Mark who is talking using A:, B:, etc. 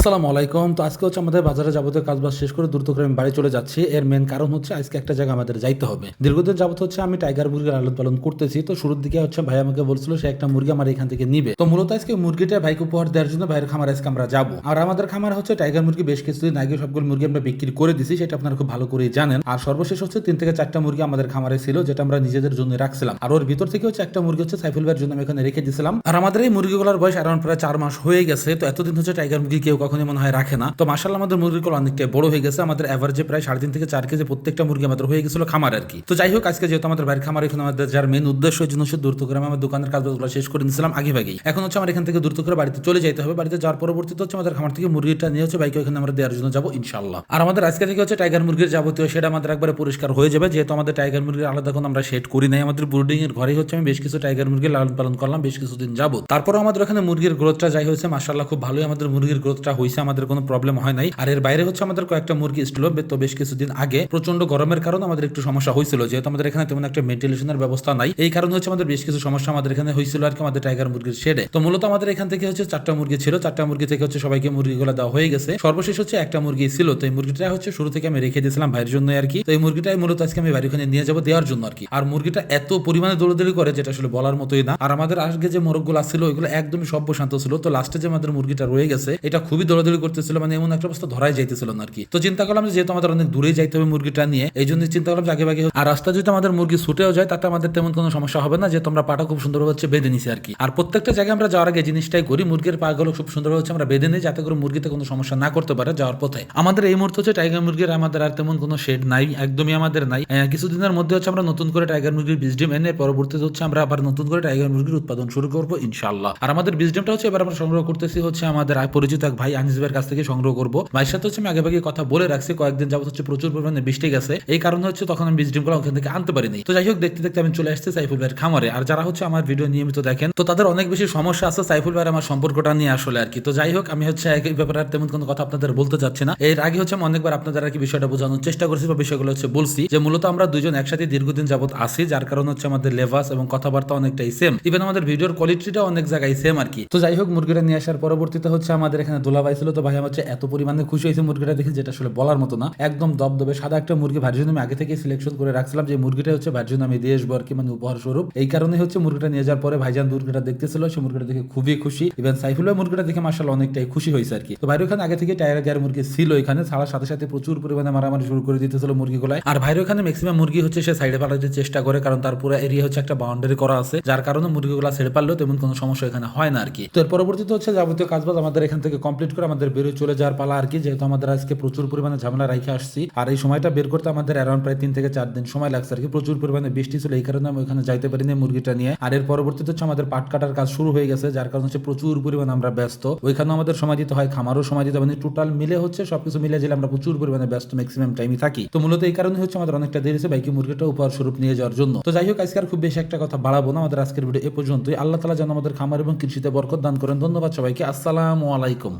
A: আসসালামু আলাইকুম। তো আজকে হচ্ছে আমাদের বাজারে যাবতীয় কাজবাজ শেষ করে দ্রুত বাড়ি চলে যাচ্ছি। এর মেন কারণ হচ্ছে আজকে একটা জায়গা আমাদের যাইতে হবে। দীর্ঘদিন যাবত হচ্ছে আমি টাইগার মুরগির আলাদ পালন করতেছি। তো শুরুর দিকে হচ্ছে ভাই আমাকে বলছিল সে একটা মুরগি আমার এখান থেকে নিবে। তো মূলত আজকে মুরগিটা ভাইকে উপহার দেওয়ার জন্য ভাইয়ের খামার আজকে আমরা যাব। আর আমাদের খামার হচ্ছে টাইগার মুরগি বেশ কিছুদিন আগে সবগুলো মুরগি আমরা বিক্রি করে দিছি, সেটা আপনারা খুব ভালো করেই জানেন। আর সর্বশেষ হচ্ছে তিন থেকে চারটা মুরগি আমাদের খামারে ছিল, যেটা আমরা নিজেদের জন্য রাখছিলাম। আর ওর ভিতর থেকে হচ্ছে একটা মুরগি হচ্ছে সাইফুল ভাইয়ের জন্য আমি এখানে রেখে দিয়েছিলাম আর আমাদের এই মুরগিগুলোর বয়স অ্যারাউন্ড প্রায় চার মাস হয়ে গেছে। তো এতদিন হচ্ছে টাইগার মুরগি কেউ কখনোই মনে হয় রাখে না। তো মাসাল্লাহ আমাদের মুরগিগুলো অনেকটাই বড় হয়ে গেছে। আমাদের এভারেজে প্রায় সাড়ে তিন থেকে চার কেজি প্রত্যেকটা মুরগি আমাদের হয়ে গেছিল খামার আর কি। তো যাই হোক, আজকে যেহেতু আমাদের বাড়ির খামার, এখন আমাদের যার মেন উদ্দেশ্য জন্য হচ্ছে দ্রুত করে আমি আমার দোকানের কাজগুলো শেষ করে নিয়েছিলাম আগে ভাগেই। এখন হচ্ছে আমার এখান থেকে দ্রুত করে বাড়িতে চলে যেতে হবে। বাড়িতে যাওয়ার পরবর্তীতে হচ্ছে আমাদের খামার থেকে মুরগিটা নিয়ে হচ্ছে বাইকে ওখানে আমরা দেওয়ার জন্য যাব ইনশাল্লাহ আর আমাদের আজকে থেকে হচ্ছে টাইগার মুরগির যাবতীয় সেটা আমাদের একবারে পরিষ্কার হয়ে যাবে। যেহেতু আমাদের টাইগার মুরগির আলাদা কোনো আমরা শেড করি নাই। আমাদের ব্রুডিং এর ঘরে হচ্ছে আমি বেশ কিছু টাইগার মুরগি লালন পালন করলাম, বেশ কিছুদিন যাব তারপর আমাদের ওখানে মুরগির গ্রোথটা যাই হয়েছে মাসাল্লাহ খুব ভালোই আমাদের মুরগির গ্রোথটা হয়েছে আমাদের কোনো প্রবলেম হয় নাই। আর এর বাইরে হচ্ছে আমাদের কয়েকটা মুরগি ছিল তো বেশ কিছুদিন আগে। প্রচণ্ড গরমের কারণে আমাদের একটু সমস্যা হয়েছিল যেহেতু আমাদের এখানে তেমন একটা ভেন্টিলেশনের ব্যবস্থা নাই, এই কারণে হচ্ছে আমাদের বেশ কিছু সমস্যা আমাদের এখানে হয়েছিল আর কি আমাদের টাইগার মুরগির শেডে তো মূলত আমাদের এখান থেকে হচ্ছে চারটা মুরগি ছিল। চারটা মুরগি থেকে হচ্ছে সবাইকে মুরগিগুলো দেওয়া হয়ে গেছে। সর্বশেষ হচ্ছে একটা মুরগি ছিল। তো এই মুরগিটা হচ্ছে শুরু থেকে আমি রেখে দিয়েছিলাম ভাইয়ের জন্য আর কি। তো এই মুরগিটাই মূলত আজকে আমি বাড়ি ওখানে নিয়ে যাব দেওয়ার জন্য আর কি। আর মুরগিটা এত পরিমাণে দৌড়দৌড়ি করে, যেটা আসলে বলার মতোই না। আর আমাদের আগে যে মোরগগুলো ছিল, ওইগুলো একদমই সভ্য শান্ত ছিল। তো লাস্টে যে আমাদের মুরগিটা রয়ে গেছে, এটা খুবই দৌড়াদৌড়ি করতেছিল মানে এমন একটা অবস্থা ধরাই যাইতেছিল না আর কি। তো চিন্তা করলাম যে যেহেতু আমাদের অনেক দূরে যাইতে হবে মুরগিটা নিয়ে, এই জন্য চিন্তা করলাম আগে ভাগে আর রাস্তা যদি আমাদের মুরগি ছুটেও যায়, তাতে আমাদের তেমন কোনো সমস্যা হবে না যে তোমরা পাটা খুব সুন্দর হচ্ছে বেঁধে নিছি আর কি। আর প্রত্যেকটা জায়গায় আমরা যাওয়ার আগে জিনিসটাই করি, মুরগির পাগুলো খুব সুন্দর হচ্ছে আমরা বেঁধে নিই, যাতে করে মুরগিতে কোনো সমস্যা না করতে পারে যাওয়ার পথে। আমাদের এই মুহূর্তে হচ্ছে টাইগার মুরগির আমাদের আর তেমন কোনো শেড নাই, একদমই আমাদের নাই। কিছুদিনের মধ্যে হচ্ছে আমরা নতুন করে টাইগার মুরগির বীজ ডিম এনে পরবর্তীতে হচ্ছে আমরা আবার নতুন করে টাইগার মুরগির উৎপাদন শুরু করব ইনশাল্লাহ আর আমাদের বীজ ডিমটা হচ্ছে এবার আমরা সংগ্রহ করতেছি হচ্ছে আমাদের পরিচিত এক ভাই আনিস কাছ থেকে সংগ্রহ করব। ভাইয়ের সাথে হচ্ছে আমি আগে ভাগে কথা বলে রাখছি, কয়েকদিন যাবত হচ্ছে প্রচুর পরিমাণে বৃষ্টি গেছে। এই কারণে হচ্ছে তখন আমি বীজ ডিমগুলো ওখান থেকে আনতে পারিনি। তো যাই হোক, দেখতে দেখতে আমি চলে আসছি সাইফুল ভাইয়ের খামারে। আর যারা হচ্ছে আমার ভিডিও নিয়মিত দেখেন, তো তাদের অনেক বেশি সমস্যা আছে সাইফুল ভাইয়ের আমার সম্পর্কটা নিয়ে আসলে আর কি। তো যাই হোক, আমি হচ্ছে এই ব্যাপারে আর তেমন কোনো কথা আপনাদের বলতে চাচ্ছি না। এর আগে হচ্ছে আমি অনেকবার আপনাদের আর কি বিষয়টা বোঝানোর চেষ্টা করছি বা বিষয়গুলো হচ্ছে বলছি, যে মূলত আমরা দুজন একসাথে দীর্ঘদিন যাবত আসি যার কারণে হচ্ছে আমাদের লেভাস এবং কথাবার্তা অনেকটাই সেম ইভেন আমাদের ভিডিওর কোয়ালিটিটা অনেক জায়গায় সেম আর কি। তো যাই হোক, মুরগিটা নিয়ে আসার পরবর্তীতে হচ্ছে আমাদের এখানে দোলা ছিল তো ভাই আমার হচ্ছে এত পরিমাণে খুশি হয়েছে মুরগিটা দেখে, যেটা আসলে বলার মতো না। একদম দবদবে সাদা একটা মুরগি ভার্জন আমি আগে থেকে সিলেকশন করে রাখছিলাম যে মুরগিটা হচ্ছে ভার্জন আমি দিয়ে আসব আর কি মানে উপহার স্বরূপ এই কারণে হচ্ছে মুরগিটা নিয়ে যাওয়ার পরে ভাইজান মুরগিটা দেখতেছিল, সে মুরগিটা দেখে খুবই খুশি। ইভেন সাইফুল ভাই মুরগিটা দেখে মার্শাল অনেকটাই খুশি হয়েছে আর কি। তো ভাইর ওখানে আগে থেকে টায়ার গায়ের মুরগি ছিল এখানে, ছাড়ার সাথে সাথে প্রচুর পরিমাণে মারামারি শুরু করে দিতেছিল মুরগিগুলাই আর ভাইর ওখানে ম্যাক্সিমাম মুরগি হচ্ছে সে সাইডে পালাতে চেষ্টা করে, কারণ তার পুরো এরিয়া হচ্ছে একটা বাউন্ডারি করা আছে, যার কারণে মুরগিগুলো ছেড়ে পারলেও তেমন কোনো সমস্যা এখানে হয় না আর কি। তো এর পরবর্তীতে হচ্ছে যাবতীয় কাজবাজ আমাদের এখান থেকে কমপ্লিট করে আমাদের বেরোয় চলে যাওয়ার পালা আর কি, যেহেতু আমাদের আজকে প্রচুর পরিমাণে ঝামেলা রাখে আসছি। আর এই সময়টা বের করতে আমাদের অ্যারাউন্ড প্রায় তিন থেকে চার দিন সময় লাগছে আর কি। প্রচুর পরিমাণে বৃষ্টি ছিল, এই কারণে আমি ওখানে যাইতে পারিনি মুরগিটা নিয়ে। আর এর পরবর্তীতে হচ্ছে আমাদের পাট কাটার কাজ শুরু হয়ে গেছে, যার কারণে হচ্ছে প্রচুর পরিমাণে আমরা ব্যস্ত। ওইখানেও আমাদের সময় দিতে হয়, খামারও সময় দিতে মানে টোটাল মিলে হচ্ছে সবকিছু মিলে গেলে আমরা প্রচুর পরিমাণে ব্যস্ত ম্যাক্সিমাম টাইমই থাকি। তো মূলত এই কারণে হচ্ছে আমাদের অনেকটা দেরি হয়েছে বাইকি মুরগিটা উপহার স্বরূপ নিয়ে যাওয়ার জন্য। তো যাই হোক, আজকে আর খুব বেশি একটা কথা বাড়াবো না, আমাদের আজকের ভিডিও এ পর্যন্তই। আল্লাহ তালা যেন আমাদের খামার এবং কৃষিতে বরকত দান করেন। ধন্যবাদ সবাইকে, আসসালামু আলাইকুম।